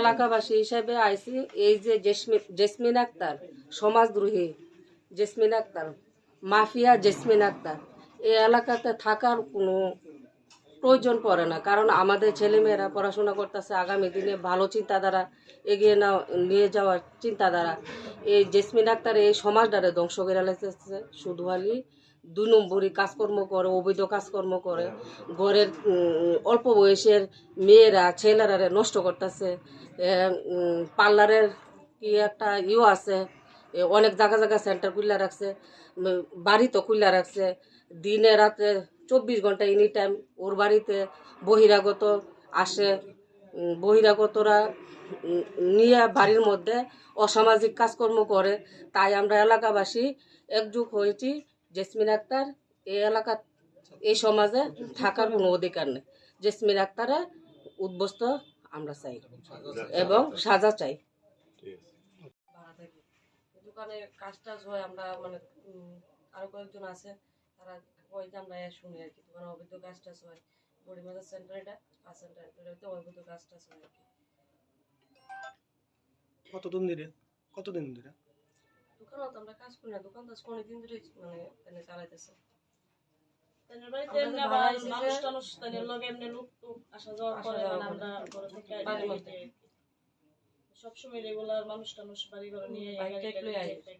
এলাকাবাসী হিসেবে আইসি, এই যে জেসমিন আক্তার, সমাজদ্রোহী jasmine Akter, mafia jasmine Akter, এই এলাকাতে থাকার কোনো প্রয়োজন পড়ে না। কারণ আমাদের ছেলেমেয়েরা পড়াশোনা করতেছে, আগামী দিনে ভালো চিন্তাধারা এগিয়ে না নিয়ে যাওয়ার চিন্তাধারা। এই জেসমিন আক্তার এই সমাজটারে ধ্বংস করে লাগতেছে শুধু খালি দুই নম্বরই কাজকর্ম করে, অবৈধ কাজকর্ম করে। ঘরের অল্প বয়সের মেয়েরা ছেলেরা নষ্ট করতেছে। পার্লারের কি একটা ইও আছে অনেক জায়গা জায়গা সেন্টার খুলে রাখছে বাড়ি তো খুলে রাখছে। দিনে রাতে চব্বিশ ঘণ্টা এনি টাইম ওর বাড়িতে বহিরাগত আসে। বহিরাগতরা নিয়ে বাড়ির মধ্যে অসামাজিক কাজকর্ম করে। তাই আমরা এলাকাবাসী একযুগ হয়েছি জেসমিন আক্তার, এই এলাকা, এই সমাজে থাকার কোনো অধিকার নেই। জেসমিন আক্তারে উদ্বস্ত আমরা চাই এবং সাজা চাই। দোকানে কাজ টাজ হয় আমরা মানে আরও কয়েকজন আছে তারা কয় যে আমরা শুনি আর কি দোকানে অবৈধ কাজ টাজ হয়। বড়ি সেন্টার এটা কাজ সেন্টার এটাতে অবৈধ কাজ টাজ হয় আর কি। কতদিন ধরে? কতদিন ধরে? দোকানে তো আমরা কাজ করি না দোকান তো অনেকদিন ধরে মানে এখানে চালাইতেছে। মানুষ টানুষ লগে এমনি লোক টোক আসা যাওয়া করে যাওয়া মানে করে। আমরা ঘরে থেকে বাড়ির আইডিয়া মধ্যে। দিই আর কি। সবসময় রেগুলার মানুষ টানুষ বাড়ি ঘর নিয়ে বাইক টাইক।